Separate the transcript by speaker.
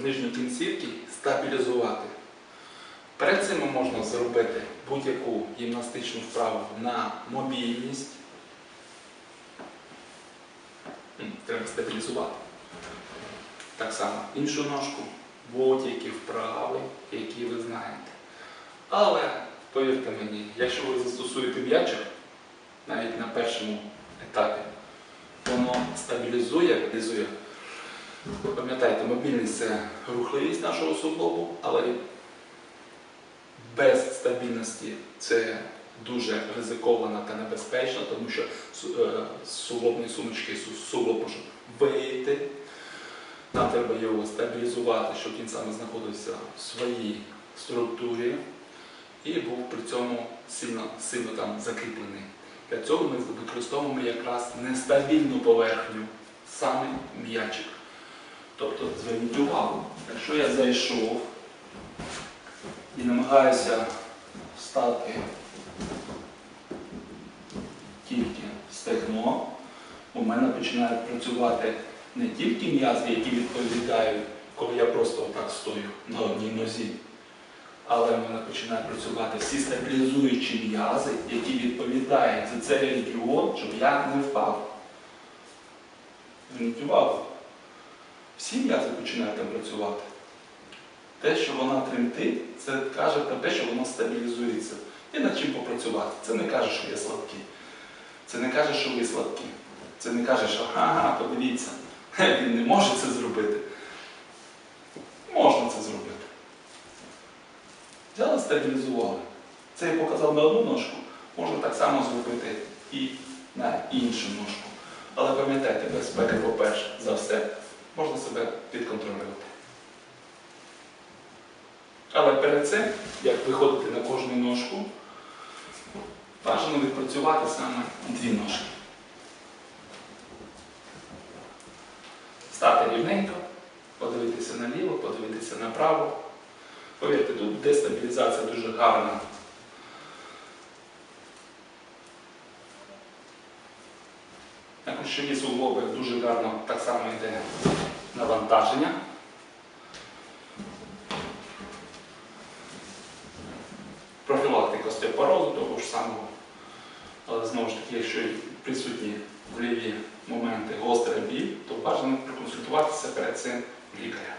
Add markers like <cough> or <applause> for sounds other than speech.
Speaker 1: нижні кінцівки стабілізувати. Перед цим можна зробити будь-яку гімнастичну вправу на мобільність. Треба стабілізувати. Так само іншу ножку, будь-які вправи, які ви знаєте. Але повірте мені, якщо ви застосуєте м'ячик, навіть на першому етапі, воно стабілізує, стабілізує. Пам'ятайте, мобільність це рухливість нашого суглобу, але без стабільності це дуже ризиковано та небезпечно, тому що е, з суглобної сумочки су- суглоб може вийти. Нам треба його стабілізувати, щоб він саме знаходився в своїй структурі і був при цьому сильно, сильно там закріплений. Для цього ми використовуємо якраз нестабільну поверхню, саме м'ячик. Тобто, зверніть увагу, якщо я зайшов і намагаюся встати тільки стегно, у мене починають працювати не тільки м'язи, які відповідають, коли я просто отак стою на одній нозі, але в мене починають працювати всі стабілізуючі м'язи, які відповідають за цей регіон, щоб я не впав. Зверніть увагу. Всі м'язи починають там працювати. Те, що вона тремтить, це каже про те, що воно стабілізується. І над чим попрацювати. Це не каже, що я слабкий. Це не каже, що ви слабкі. Це не каже, що ага, подивіться, <laughs> він не може це зробити. Можна це зробити. Взяли, стабілізували. Це я показав на одну ножку, можна так само зробити і на іншу ножку. Але пам'ятайте, безпека, по-перше, за все, можна себе підконтролювати. Але перед цим, як виходити на кожну ножку, бажано відпрацювати саме дві ножки. Стати рівненько, подивитися наліво, подивитися направо. Повірте, тут дестабілізація дуже гарна. Кущові суглоби дуже гарно так само йде навантаження. Профілактика остеопорозу того ж самого. Але знову ж таки, якщо присутні боліві моменти гостра біль, то бажано проконсультуватися перед цим лікаря.